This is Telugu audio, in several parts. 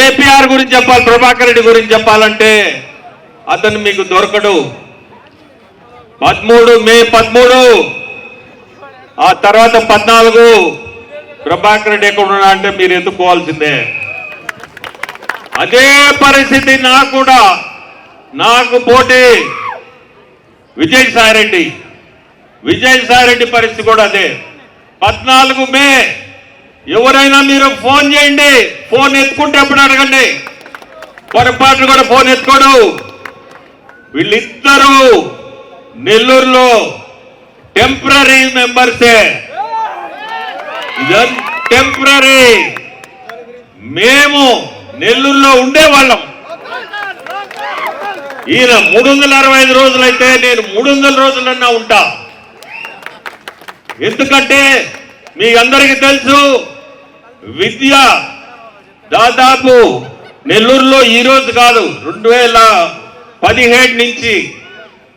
ఏపీఆర్ గురించి చెప్పాలి ప్రభాకర్ రెడ్డి గురించి చెప్పాలంటే అతను మీకు దొరకడు. పదమూడు మే పదమూడు ఆ తర్వాత పద్నాలుగు ప్రభాకర్ రెడ్డి ఎక్కడ ఉన్నా అంటే మీరు ఎత్తుకోవాల్సిందే. అదే పరిస్థితి నాకు కూడా. నాకు పోటీ విజయసాయి రెడ్డి విజయసాయి రెడ్డి పరిస్థితి కూడా అదే. పద్నాలుగు మే ఎవరైనా మీరు ఫోన్ చేయండి. ఫోన్ ఎత్తుకుంటే అప్పుడు అడగండి. పొరపాటు కూడా ఫోన్ ఎత్తుకోడు. వీళ్ళిద్దరూ నెల్లూరులో టెంపరీ మెంబర్సే. టెంపరీ. మేము నెల్లూరులో ఉండేవాళ్ళం. ఈయన మూడు వందల అరవై ఐదు రోజులైతే నేను మూడు వందల రోజులన్నా ఉంటా. ఎందుకంటే మీ అందరికీ తెలుసు విద్య దాదాపు నెల్లూరులో ఈ రోజు కాదు రెండు వేల పదిహేడు నుంచి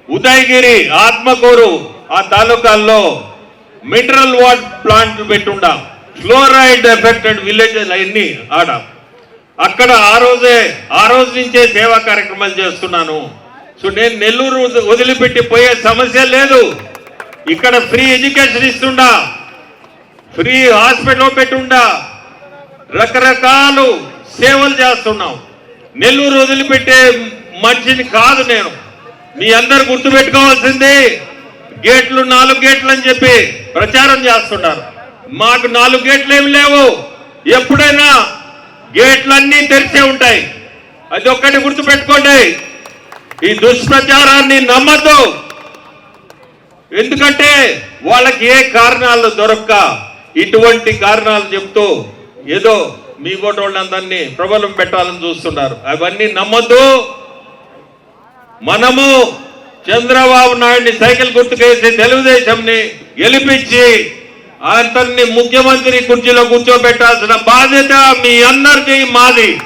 ఉదయగిరి ఆత్మకూరు ఆ తాలూకాల్లో మినరల్ వాటర్ ప్లాంట్ పెట్టుండాం. ఫ్లోరైడ్ ఎఫెక్టెడ్ విలేజెస్ అన్ని ఆడ. అక్కడ ఆ రోజే ఆ రోజు నుంచే సేవా కార్యక్రమాలు చేస్తున్నాను. సో నేను నెల్లూరు వదిలిపెట్టి పోయే సమస్య లేదు. ఇక్కడ ఫ్రీ ఎడ్యుకేషన్ ఇస్తుండా. ఫ్రీ హాస్పిటల్ పెట్టుండా. రకరకాలు సేవలు చేస్తున్నాం. నెల్లూరు వదిలిపెట్టే మనిషిని కాదు నేను. మీ అందరు గుర్తుపెట్టుకోవాల్సింది గేట్లు నాలుగు గేట్లు అని చెప్పి ప్రచారం చేస్తున్నారు. మాకు నాలుగు గేట్లు ఏమి లేవు. ఎప్పుడైనా గేట్లన్నీ తెరిచే ఉంటాయి. అది ఒక్కటి గుర్తుపెట్టుకోండి. ఈ దుష్ప్రచారాన్ని నమ్మద్దు. ఎందుకంటే వాళ్ళకి ఏ కారణాలు దొరక్క ఇటువంటి కారణాలు చెప్తూ ఏదో మీ కూడా వాళ్ళందరినీ ప్రబలం పెట్టాలని చూస్తున్నారు. అవన్నీ నమ్మద్దు. మనము చంద్రబాబు నాయుడిని సైకిల్ గుర్తుకేసి తెలుగుదేశంని గెలిపించి అతన్ని ముఖ్యమంత్రి కుర్చీలో కూర్చోబెట్టాల్సిన బాధ్యత మీ అందరికీ మాది.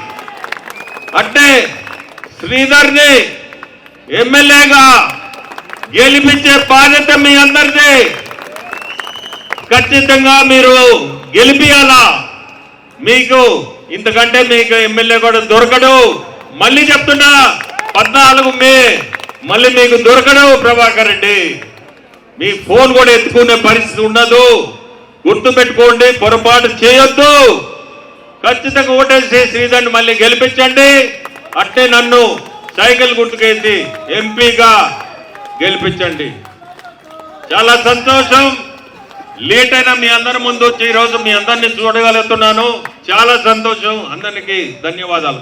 అంటే శ్రీధర్ని ఎమ్మెల్యేగా గెలిపించే బాధ్యత మీ అందరిది. ఖచ్చితంగా మీరు గెలిపియాలా? మీకు ఇంతకంటే మీకు ఎమ్మెల్యే కూడా దొరకడు. మళ్ళీ చెప్తున్నా పద్నాలుగు మే మళ్ళీ మీకు దొరకడు ప్రభాకర్ రెడ్డి. మీ ఫోన్ కూడా ఎత్తుకునే పరిస్థితి ఉండదు. గుర్తు పెట్టుకోండి పొరపాటు చేయొద్దు. ఖచ్చితంగా ఓటేసి శ్రీధర్ని మళ్ళీ గెలిపించండి. అట్టే నన్ను సైకిల్ గుర్తుకేసి ఎంపీగా గెలిపించండి. చాలా సంతోషం. లేట్ అయినా మీ అందరి ముందు వచ్చి ఈరోజు మీ అందరినీ చూడగలుగుతున్నాను. చాలా సంతోషం. అందరికి ధన్యవాదాలు.